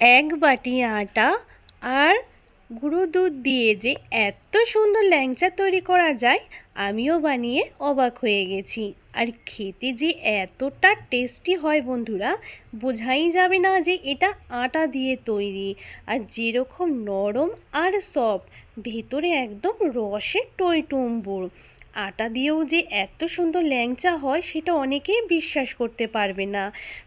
এক বাটি আটা আর গুঁড়ো দুধ দিয়ে যে এত সুন্দর ল্যাংচা তৈরি করা যায়, আমিও বানিয়ে অবাক হয়ে গেছি। আর খেতে যে এতটা টেস্টি হয় বন্ধুরা, বোঝাই যাবে না যে এটা আটা দিয়ে তৈরি। আর যেরকম নরম আর সফট, ভেতরে একদম রসে টইটুম্বুর। আটা দিয়েও যে এত সুন্দর ল্যাংচা হয়, সেটা অনেকেই বিশ্বাস করতে পারবে না।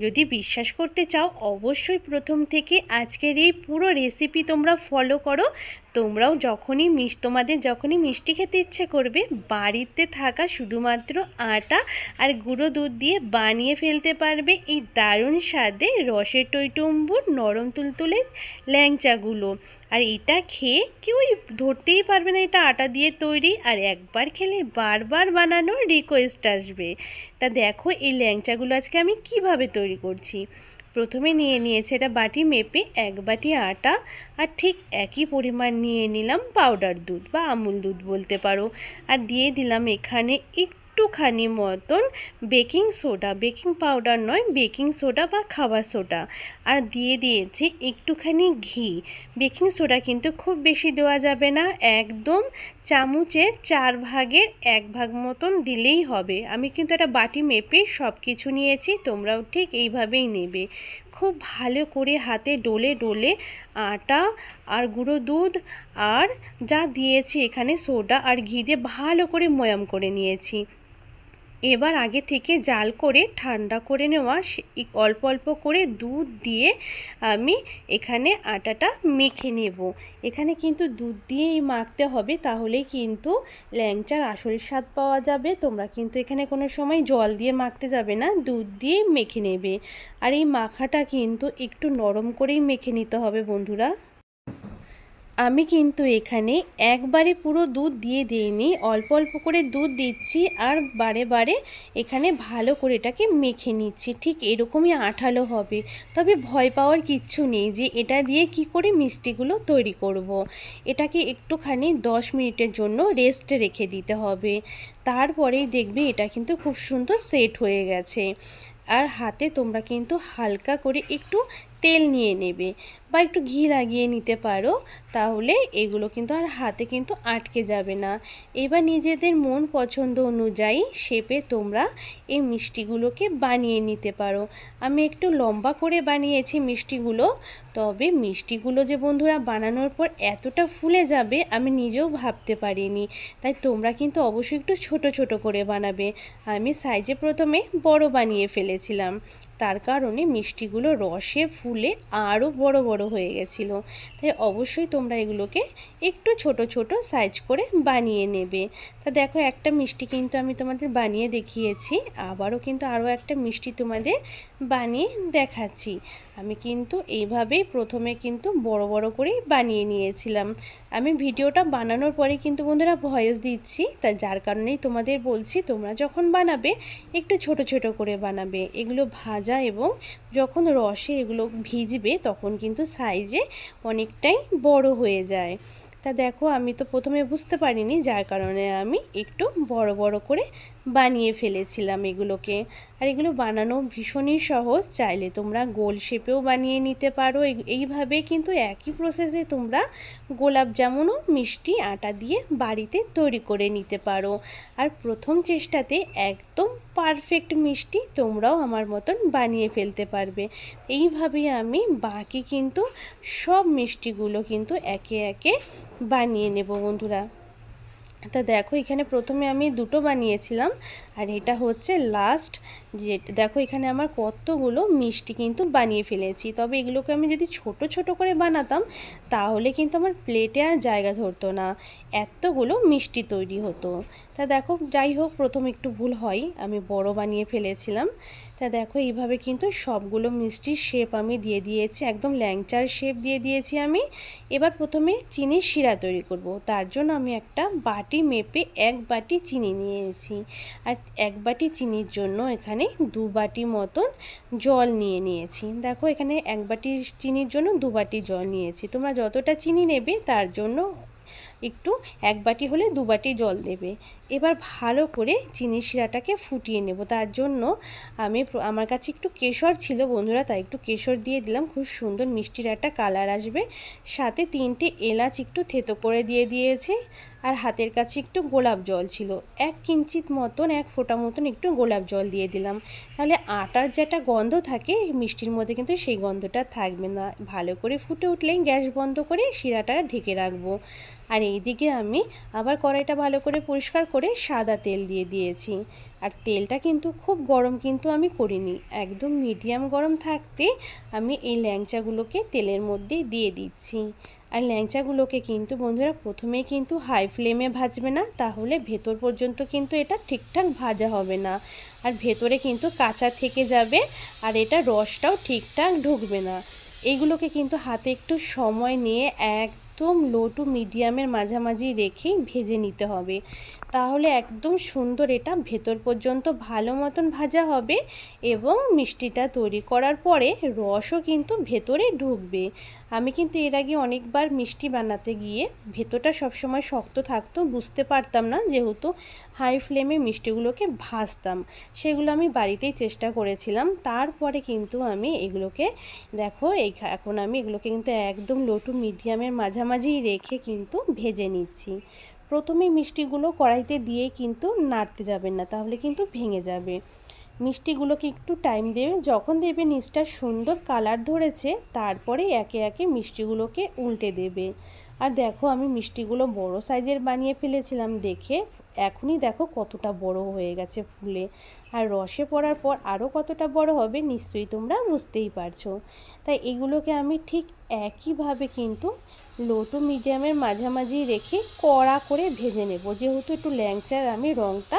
যদি বিশ্বাস করতে চাও, অবশ্যই প্রথম থেকে আজকের এই পুরো রেসিপি তোমরা ফলো করো। তোমরাও যখনই মিষ তোমাদের যখনই মিষ্টি খেতে ইচ্ছে করবে, বাড়িতে থাকা শুধুমাত্র আটা আর গুঁড়ো দুধ দিয়ে বানিয়ে ফেলতে পারবে এই দারুণ স্বাদে রসের টইটুম্বুর নরম তুলতুলে ল্যাংচাগুলো। আর এটা খেয়ে কেউই ধরতেই পারবে না এটা আটা দিয়ে তৈরি। আর একবার খেলে বারবার বানানোর রিকোয়েস্ট আসবে। তা দেখো এই ল্যাংচাগুলো আজকে আমি কীভাবে তৈরি করছি। প্রথমে নিয়ে নিয়েছে এটা বাটি মেপে এক বাটি আটা আর ঠিক একই পরিমাণ নিয়ে নিলাম পাউডার দুধ বা আমুল দুধ বলতে পারো। আর দিয়ে দিলাম এখানে একটু একটুখানি মতন বেকিং সোডা, বেকিং পাউডার নয়, বেকিং সোডা বা খাবার সোডা। আর দিয়ে দিয়েছি একটুখানি ঘি। বেকিং সোডা কিন্তু খুব বেশি দেওয়া যাবে না, একদম চামচের চার ভাগের এক ভাগ মতন দিলেই হবে। আমি কিন্তু একটা বাটি মেপে সব কিছু নিয়েছি, তোমরাও ঠিক এইভাবেই নেবে। খুব ভালো করে হাতে ডলে ডলে আটা আর গুঁড়ো দুধ আর যা দিয়েছি এখানে সোডা আর ঘি দিয়ে ভালো করে ময়াম করে নিয়েছি। এবার আগে থেকে জাল করে ঠান্ডা করে নেওয়া অল্প অল্প করে দুধ দিয়ে আমি এখানে আটাটা মেখে নেব। এখানে কিন্তু দুধ দিয়েই মাখতে হবে, তাহলেই কিন্তু ল্যাংচার আসল স্বাদ পাওয়া যাবে। তোমরা কিন্তু এখানে কোনো সময় জল দিয়ে মাখতে যাবে না, দুধ দিয়ে মেখে নেবে। আর এই মাখাটা কিন্তু একটু নরম করেই মেখে নিতে হবে বন্ধুরা। আমি কিন্তু এখানে একবারে পুরো দুধ দিয়ে দিইনি। অল্প অল্প করে দুধ দিচ্ছি আর বারে বারে এখানে ভালো করে এটাকে মেখে নিচ্ছি। ঠিক এরকমই আঠালো হবে। তবে ভয় পাওয়ার কিচ্ছু নেই যে এটা দিয়ে কি করে মিষ্টিগুলো তৈরি করব। এটাকে একটুখানি দশ মিনিটের জন্য রেস্টে রেখে দিতে হবে। তারপরেই দেখবে এটা কিন্তু খুব সুন্দর সেট হয়ে গেছে। আর হাতে তোমরা কিন্তু হালকা করে একটু তেল নিয়ে নেবে বা একটু ঘি লাগিয়ে নিতে পারো, তাহলে এগুলো কিন্তু আর হাতে কিন্তু আটকে যাবে না। এবার নিজেদের মন পছন্দ অনুযায়ী শেপে তোমরা এই মিষ্টিগুলোকে বানিয়ে নিতে পারো। আমি একটু লম্বা করে বানিয়েছি মিষ্টিগুলো, তবে মিষ্টিগুলো যে বন্ধুরা বানানোর পর এতটা ফুলে যাবে আমি নিজেও ভাবতে পারিনি। তাই তোমরা কিন্তু অবশ্যই একটু ছোট ছোট করে বানাবে। আমি সাইজে প্রথমে বড় বানিয়ে ফেলেছিলাম। তার কারণে মিষ্টিগুলো রসে ফুলে আরও বড় বড় হয়ে গেছিল। তাই অবশ্যই তোমরা এগুলোকে একটু ছোট ছোট সাইজ করে বানিয়ে নেবে। তা দেখো একটা মিষ্টি কিন্তু আমি তোমাদের বানিয়ে দেখিয়েছি, আবারও কিন্তু আরও একটা মিষ্টি তোমাদের বানিয়ে দেখাচ্ছি। আমি কিন্তু এইভাবেই প্রথমে কিন্তু বড় বড় করেই বানিয়ে নিয়েছিলাম। আমি ভিডিওটা বানানোর পরে কিন্তু বন্ধুরা ভয়েস দিচ্ছি, তা যার কারণেই তোমাদের বলছি, তোমরা যখন বানাবে একটু ছোট ছোট করে বানাবে। এগুলো ভাজা এবং যখন রসে এগুলো ভিজবে তখন কিন্তু সাইজে অনেকটাই বড় হয়ে যায়। তা দেখো, আমি তো প্রথমে বুঝতে পারিনি যার কারণে আমি একটু বড় বড় করে বানিয়ে ফেলেছিলাম এগুলোকে। আর এগুলো বানানো ভীষণই সহজ, চাইলে তোমরা গোল শেপেও বানিয়ে নিতে পারো। এইভাবে কিন্তু একই প্রসেসে তোমরা গোলাপ জামুনও মিষ্টি আটা দিয়ে বাড়িতে তৈরি করে নিতে পারো। আর প্রথম চেষ্টাতে একদম পারফেক্ট মিষ্টি তোমরাও আমার মতন বানিয়ে ফেলতে পারবে। এইভাবে আমি বাকি কিন্তু সব মিষ্টিগুলো কিন্তু একে একে বানিয়ে নেব বন্ধুরা। তা দেখো এখানে প্রথমে আমি দুটো বানিয়েছিলাম। আর এটা হচ্ছে লাস্ট যে, দেখো এখানে আমার কতগুলো মিষ্টি কিন্তু বানিয়ে ফেলেছি। তবে এগুলোকে আমি যদি ছোট ছোট করে বানাতাম, তাহলে কিন্তু আমার প্লেটে আর জায়গা ধরতো না। এতগুলো মিষ্টি তৈরি হতো। তা দেখো, যাই হোক, প্রথম একটু ভুল হয়, আমি বড় বানিয়ে ফেলেছিলাম। তা দেখো, এইভাবে কিন্তু সবগুলো মিষ্টির শেপ আমি দিয়ে দিয়েছি, একদম ল্যাংচার শেপ দিয়ে দিয়েছি আমি। এবার প্রথমে চিনির শিরা তৈরি করব। তার জন্য আমি একটা বাটি মেপে এক বাটি চিনি নিয়েছি। আর এক বাটি চিনির জন্য এখানে দু বাটি মতন জল নিয়ে নিয়েছি। দেখো এখানে এক বাটি চিনির জন্য দু বাটি জল নিয়েছি। তোমরা যতটা চিনি নেবে তার জন্য একটু এক বাটি হলে দু বাটি জল দেবে। এবার ভালো করে চিনি শিরাটাকে ফুটিয়ে নেব। তার জন্য আমি আমার কাছে একটু কেশর ছিল বন্ধুরা, তাই একটু কেশর দিয়ে দিলাম। খুব সুন্দর মিষ্টির একটা কালার আসবে। সাথে তিনটে এলাচ একটু থেতো করে দিয়ে দিয়েছি। আর হাতের কাছে একটু গোলাপ জল ছিল। এক কিঞ্চিত মতন, এক ফোঁটা মতন একটু গোলাপ জল দিয়ে দিলাম। তাহলে আটার যেটা গন্ধ থাকে মিষ্টির মধ্যে কিন্তু সেই গন্ধটা থাকবে না। ভালো করে ফুটে উঠলেই গ্যাস বন্ধ করে শিরাটা ঢেকে রাখব। আর এইদিকে আমি আবার কড়াইটা ভালো করে পরিষ্কার করে সাদা তেল দিয়ে দিয়েছি। আর তেলটা কিন্তু খুব গরম কিন্তু আমি করিনি, একদম মিডিয়াম গরম থাকতে আমি এই ল্যাংচাগুলোকে তেলের মধ্যে দিয়ে দিচ্ছি। আর ল্যাংচাগুলোকে কিন্তু বন্ধুরা প্রথমে কিন্তু হাই ফ্লেমে ভাজবে না, তাহলে ভেতর পর্যন্ত কিন্তু এটা ঠিকঠাক ভাজা হবে না। আর ভেতরে কিন্তু কাঁচা থেকে যাবে আর এটা রসটাও ঠিকঠাক ঢুকবে না। এইগুলোকে কিন্তু হাতে একটু সময় নিয়ে এক একদম লো টু মিডিয়ামের মাঝামাঝি রেখেই ভেজে নিতে হবে। তাহলে একদম সুন্দর এটা। ভেতর পর্যন্ত ভালো মতন ভাজা হবে এবং মিষ্টিটা তৈরি করার পরে রসও কিন্তু ভেতরে ঢুকবে। আমি কিন্তু এর আগে অনেকবার মিষ্টি বানাতে গিয়ে ভেতরটা সবসময় শক্ত থাকতো, বুঝতে পারতাম না যেহেতু হাই ফ্লেমে মিষ্টিগুলোকে ভাজতাম। সেগুলো আমি বাড়িতেই চেষ্টা করেছিলাম। তারপরে কিন্তু আমি এগুলোকে, দেখো এই এখন আমি এগুলোকে কিন্তু একদম লো টু মিডিয়ামের মাঝামাঝি রেখে কিন্তু ভেজে নিচ্ছি। প্রথমে মিষ্টিগুলো কড়াইতে দিয়ে কিন্তু নাড়তে যাবেন না, তাহলে কিন্তু ভেঙে যাবে। মিষ্টিগুলোকে একটু টাইম দেবে যখন দেবে নিচটা সুন্দর কালার ধরেছে তারপরে একে একে মিষ্টিগুলোকে উল্টে দেবে। আর দেখো, আমি মিষ্টিগুলো বড় সাইজের বানিয়ে ফেলেছিলাম, দেখে এখনই দেখো কতটা বড় হয়ে গেছে ফুলে। আর রসে পড়ার পর আরও কতটা বড় হবে নিশ্চয়ই তোমরা বুঝতেই পারছ। তাই এগুলোকে আমি ঠিক একইভাবে কিন্তু লো টু মিডিয়ামের মাঝামাঝি রেখে কড়া করে ভেজে নেব। যেহেতু একটু ল্যাংচার, আমি রঙটা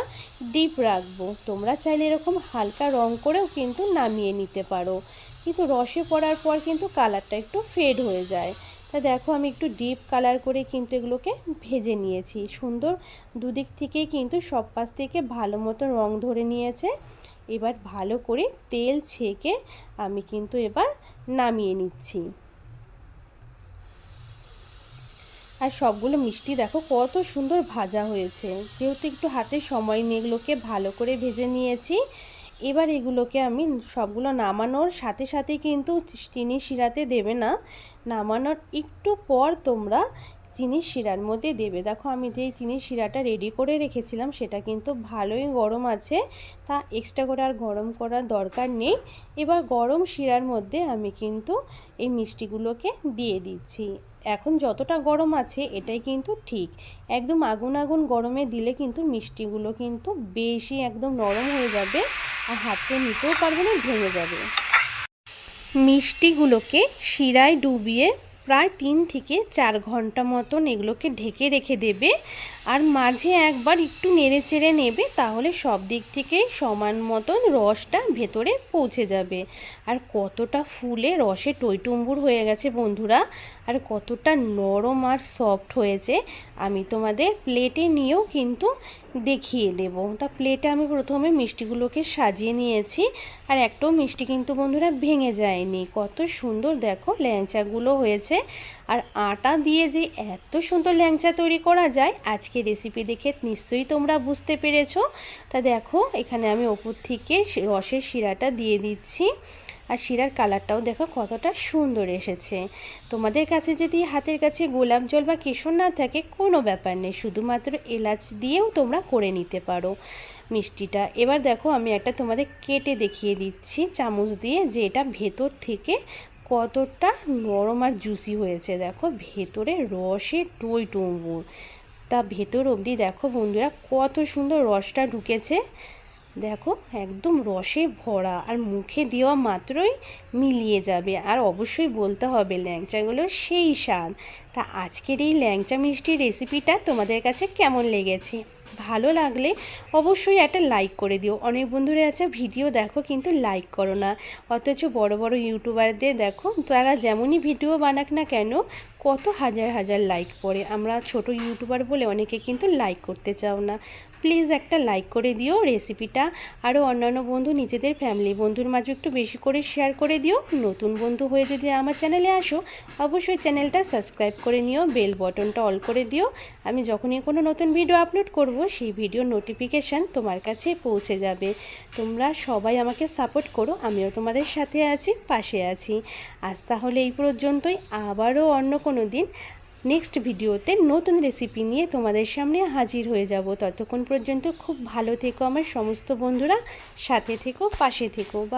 ডিপ রাখব। তোমরা চাইলে এরকম হালকা রং করেও কিন্তু নামিয়ে নিতে পারো। কিন্তু রসে পড়ার পর কিন্তু কালারটা একটু ফেড হয়ে যায়। তা দেখো, আমি একটু ডিপ কালার করে কিন্তু এগুলোকে ভেজে নিয়েছি। সুন্দর দুদিক থেকেই কিন্তু সব পাশ থেকে ভালো মতো রং ধরে নিয়েছে। এবার ভালো করে তেল ছেঁকে আমি কিন্তু এবার নামিয়ে নিচ্ছি। আর সবগুলো মিষ্টি দেখো, কত সুন্দর ভাজা হয়েছে। যেহেতু একটু হাতে সময় নিয়ে এগুলোকে ভালো করে ভেজে নিয়েছি। এবার এগুলোকে আমি সবগুলো নামানোর সাথে সাথে কিন্তু চিনি শিরাতে দেবে না। নামানোর একটু পর তোমরা চিনি শিরার মধ্যে দেবে। দেখো, আমি যেই চিনি শিরাটা রেডি করে রেখেছিলাম, সেটা কিন্তু ভালোই গরম আছে। তা এক্সট্রা করে আর গরম করার দরকার নেই। এবার গরম শিরার মধ্যে আমি কিন্তু এই মিষ্টিগুলোকে দিয়ে দিচ্ছি। এখন যতটা গরম আছে, এটাই কিন্তু ঠিক। একদম আগুন আগুন গরমে দিলে কিন্তু মিষ্টিগুলো কিন্তু বেশি একদম নরম হয়ে যাবে আর হাতে নিতেও পারবে না, ভেঙে যাবে। মিষ্টিগুলোকে শিরায় ডুবিয়ে প্রায় তিন থেকে চার ঘণ্টা মতন এগুলোকে ঢেকে রেখে দেবে। আর মাঝে একবার একটু নেড়ে চেড়ে নেবে, তাহলে সব দিক থেকে সমান মতন রসটা ভেতরে পৌঁছে যাবে। আর কতটা ফুলে রসে টইটুম্বুর হয়ে গেছে বন্ধুরা, আর কতটা নরম আর সফট হয়েছে, আমি তোমাদের প্লেটে নিয়েও কিন্তু দেখিয়ে দেব। তা প্লেটে আমি প্রথমে মিষ্টিগুলোকে সাজিয়ে নিয়েছি, আর একটাও মিষ্টি কিন্তু বন্ধুরা ভেঙে যায়নি। কত সুন্দর দেখো, ল্যাংচাগুলো হয়েছে। আর আটা দিয়ে যে এত সুন্দর ল্যাংচা তৈরি করা যায়, আজকে রেসিপি দেখে নিশ্চয়ই তোমরা বুঝতে পেরেছ। তা দেখো, এখানে আমি ওপর থেকে রসের শিরাটা দিয়ে দিচ্ছি। আর শিরার কালারটাও দেখো কতটা সুন্দর এসেছে। তোমাদের কাছে যদি হাতের কাছে গোলাপ জল বা কেশর না থাকে, কোনো ব্যাপার নেই, শুধুমাত্র এলাচ দিয়েও তোমরা করে নিতে পারো। মিষ্টিটা, এবার দেখো আমি একটা তোমাদের কেটে দেখিয়ে দিচ্ছি, চামচ দিয়ে, যে এটা ভেতর থেকে কতটা নরম আর জুসি হয়েছে, দেখো ভেতরে রসে টই টুম্বুর তা ভেতর অবধি দেখো বন্ধুরা কত সুন্দর রসটা ঢুকেছে। দেখো একদম রসে ভরা আর মুখে দেওয়া মাত্রই মিলিয়ে যাবে। আর অবশ্যই বলতে হবে ল্যাংচাগুলো সেই স্বাদ। তা আজকের এই ল্যাংচা মিষ্টির রেসিপিটা তোমাদের কাছে কেমন লেগেছে? ভালো লাগলে অবশ্যই একটা লাইক করে দিও। অনেক বন্ধুরা আছে ভিডিও দেখো কিন্তু লাইক করো না। অথচ বড় বড় ইউটিউবারদের দেখো, তারা যেমনই ভিডিও বানাক না কেন, কত হাজার হাজার লাইক পড়ে। আমরা ছোট ইউটিউবার বলে অনেকে কিন্তু লাইক করতে চাও না। প্লিজ একটা লাইক করে দিও রেসিপিটা আরও অন্যান্য বন্ধু, নিজেদের ফ্যামিলি বন্ধুর মাঝে একটু বেশি করে শেয়ার করে দিও। নতুন বন্ধু হয়ে যদি আমার চ্যানেলে আসো, অবশ্যই চ্যানেলটা সাবস্ক্রাইব করে নিও। বেল বটনটা অল করে দিও। আমি যখনই কোনো নতুন ভিডিও আপলোড করব সেই ভিডিও নোটিফিকেশান তোমার কাছে পৌঁছে যাবে। তোমরা সবাই আমাকে সাপোর্ট করো, আমিও তোমাদের সাথে আছি, পাশে আছি। আজ তাহলে এই পর্যন্তই, আবারও অন্য কোনো দিন নেক্সট ভিডিওতে নতুন রেসিপি নিয়ে তোমাদের সামনে হাজির হয়ে যাব। ততক্ষণ পর্যন্ত খুব ভালো থেকো আমার সমস্ত বন্ধুরা, সাথে থেকো, পাশে থেকো, বা